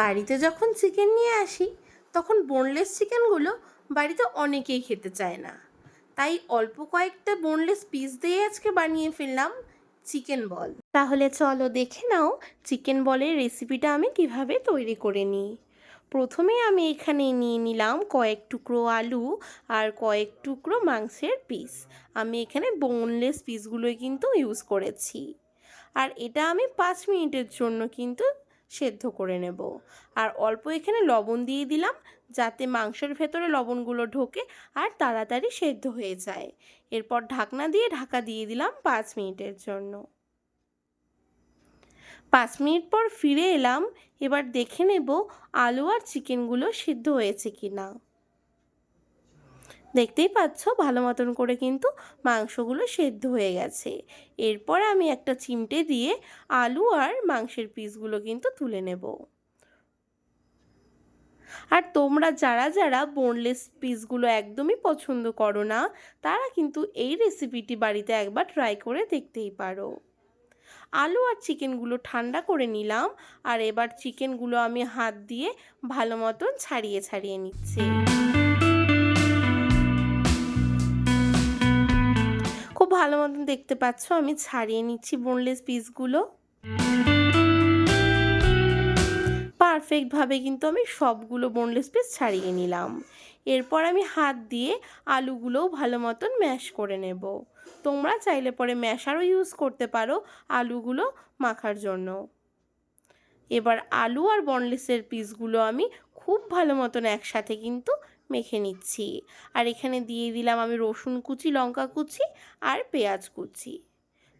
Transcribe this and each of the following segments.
বাড়িতে যখন চিকেন নিয়ে আসি, তখন বোনলেস চিকেনগুলো বাড়িতে অনেকেই খেতে চায় না। তাই অল্প কয়েকটা বোনলেস পিস দিয়ে আজকে বানিয়ে ফেললাম চিকেন বল তাহলে চলো দেখে নাও চিকেন বলের রেসিপিটা আমি কীভাবে তৈরি করে নিই। প্রথমে আমি এখানে নিয়ে নিলাম কয়েক টুকরো আলু আর কয়েক টুকরো মাংসের পিস আমি এখানে বোনলেস পিসগুলোই কিন্তু ইউজ করেছি। আর এটা আমি পাঁচ মিনিটের জন্য কিন্তু সেদ্ধ করে নেব। আর অল্প এখানে লবণ দিয়ে দিলাম, যাতে মাংসের ভেতরে লবণগুলো ঢোকে আর তাড়াতাড়ি সেদ্ধ হয়ে যায়। এরপর ঢাকনা দিয়ে ঢাকা দিয়ে দিলাম পাঁচ মিনিটের জন্য। পাঁচ মিনিট পর ফিরে এলাম। এবার দেখে নেব আলু আর চিকেনগুলো সিদ্ধ হয়েছে কি না দেখতেই পাচ্ছ ভালো মতন করে কিন্তু মাংসগুলো সেদ্ধ হয়ে গেছে। এরপর আমি একটা চিমটে দিয়ে আলু আর মাংসের পিসগুলো কিন্তু তুলে নেব। আর তোমরা যারা যারা বোনলেস পিসগুলো একদমই পছন্দ করো না, তারা কিন্তু এই রেসিপিটি বাড়িতে একবার ট্রাই করে দেখতেই পারো। আলু আর চিকেনগুলো ঠান্ডা করে নিলাম আর এবার চিকেনগুলো আমি হাত দিয়ে ভালো মতন ছাড়িয়ে ছাড়িয়ে নিচ্ছি। ভালো মতন দেখতে পাচ্ছ? আমি ছাড়িয়ে নিচ্ছি বোনলেস পিসগুলো পারফেক্টভাবে কিন্তু আমি সবগুলো বোনলেস পিস ছাড়িয়ে নিলাম। এরপর আমি হাত দিয়ে আলুগুলোও ভালো মতন ম্যাশ করে নেব। তোমরা চাইলে পরে ম্যাশারও ইউজ করতে পারো আলুগুলো মাখার জন্য। এবার আলু আর বনলেসের পিসগুলো আমি খুব ভালো মতন একসাথে কিন্তু মেখে নিচ্ছি। আর এখানে দিয়ে দিলাম আমি রসুন কুচি, লঙ্কা কুচি আর পেঁয়াজ কুচি।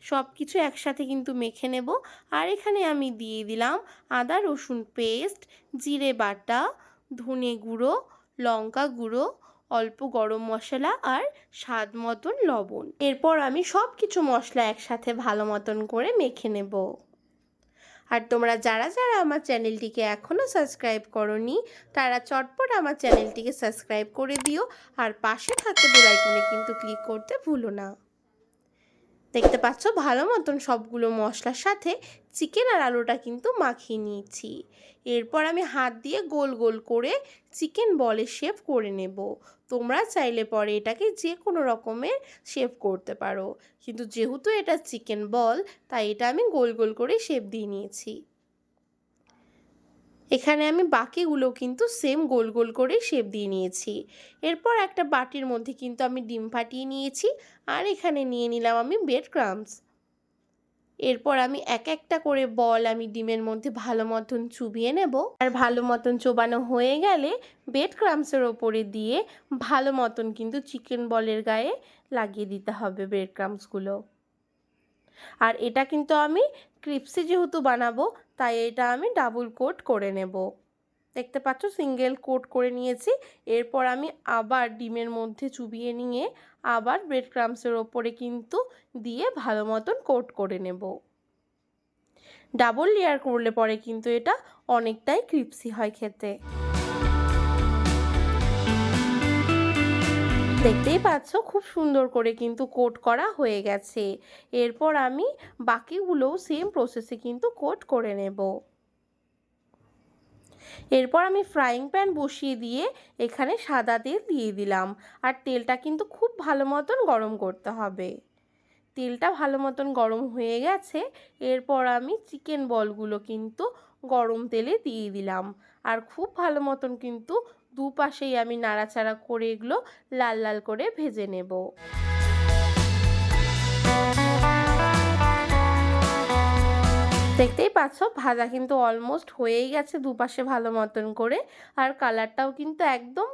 সব কিছু একসাথে কিন্তু মেখে নেব। আর এখানে আমি দিয়ে দিলাম আদা, রসুন পেস্ট, জিরে বাটা, ধনে গুঁড়ো, লঙ্কা গুঁড়ো, অল্প গরম মশলা আর স্বাদ মতন লবণ। এরপর আমি সব কিছু মশলা একসাথে ভালো মতন করে মেখে নেব। আর তোমরা যারা যারা আমার চ্যানেলটিকে এখনও সাবস্ক্রাইব করনি, তারা চটপট আমার চ্যানেলটিকে সাবস্ক্রাইব করে দিও আর পাশে থাকতে বেলাইকনে কিন্তু ক্লিক করতে ভুলো না। দেখতে পাচ্ছ, ভালো মতন সবগুলো মশলার সাথে চিকেন আর আলুটা কিন্তু মাখিয়ে নিয়েছি। এরপর আমি হাত দিয়ে গোল গোল করে চিকেন বলে শেপ করে নেব। তোমরা চাইলে পরে এটাকে যে কোনো রকমের শেপ করতে পারো। কিন্তু যেহেতু এটা চিকেন বল তাই এটা আমি গোল গোল করে শেপ দিয়ে নিয়েছি। এখানে আমি বাকিগুলো কিন্তু সেম গোল গোল করে শেপ দিয়ে নিয়েছি। এরপর একটা বাটির মধ্যে কিন্তু আমি ডিম ফাটিয়ে নিয়েছি আর এখানে নিয়ে নিলাম আমি বেড ক্রামস এরপর আমি এক একটা করে বল আমি ডিমের মধ্যে ভালো মতন চুবিয়ে নেব। আর ভালো মতন চোবানো হয়ে গেলে বেড ক্রামসের ওপরে দিয়ে ভালো মতন কিন্তু চিকেন বলের গায়ে লাগিয়ে দিতে হবে ব্রেড ক্রামসগুলো আর এটা কিন্তু আমি ক্রিপসি যেহেতু বানাবো, তাই এটা আমি ডাবল কোট করে নেব। দেখতে পাচ্ছ, সিঙ্গেল কোট করে নিয়েছি। এরপর আমি আবার ডিমের মধ্যে চুবিয়ে নিয়ে আবার ব্রেড ক্রামসের ওপরে কিন্তু দিয়ে ভালো মতন কোট করে নেব। ডাবল লেয়ার করলে পরে কিন্তু এটা অনেকটাই ক্রিপসি হয় খেতে। দেখতেই পাচ্ছ, খুব সুন্দর করে কিন্তু কোট করা হয়ে গেছে। এরপর আমি বাকিগুলোও সেম প্রসেসে কিন্তু কোট করে নেব। এরপর আমি ফ্রাইং প্যান বসিয়ে দিয়ে এখানে সাদা তেল দিয়ে দিলাম। আর তেলটা কিন্তু খুব ভালো মতন গরম করতে হবে। তেলটা ভালো মতন গরম হয়ে গেছে। এরপর আমি চিকেন বলগুলো কিন্তু গরম তেলে দিয়ে দিলাম। আর খুব ভালো মতন কিন্তু দুপাশেই আমি নাড়াচাড়া করে এগুলো লাল লাল করে ভেজে নেব। দেখতেই পাচ্ছ, ভাজা কিন্তু অলমোস্ট হয়েই গেছে দুপাশে ভালো মতন করে। আর কালারটাও কিন্তু একদম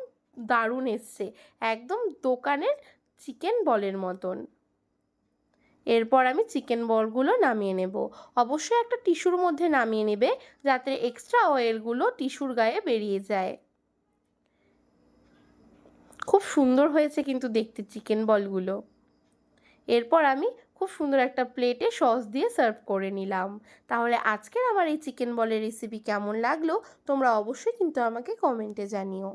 দারুণ এসছে, একদম দোকানের চিকেন বলের মতন। এরপর আমি চিকেন বলগুলো নামিয়ে নেব। অবশ্যই একটা টিস্যুর মধ্যে নামিয়ে নেবে, যাতে এক্সট্রা অয়েলগুলো টিস্যুর গায়ে বেরিয়ে যায়। খুব সুন্দর হয়েছে কিন্তু দেখতে চিকেন বলগুলো এরপর আমি খুব সুন্দর একটা প্লেটে সস দিয়ে সার্ভ করে নিলাম। তাহলে আজকের আমার এই চিকেন বলের রেসিপি কেমন লাগল? তোমরা অবশ্যই কিন্তু আমাকে কমেন্টে জানিও।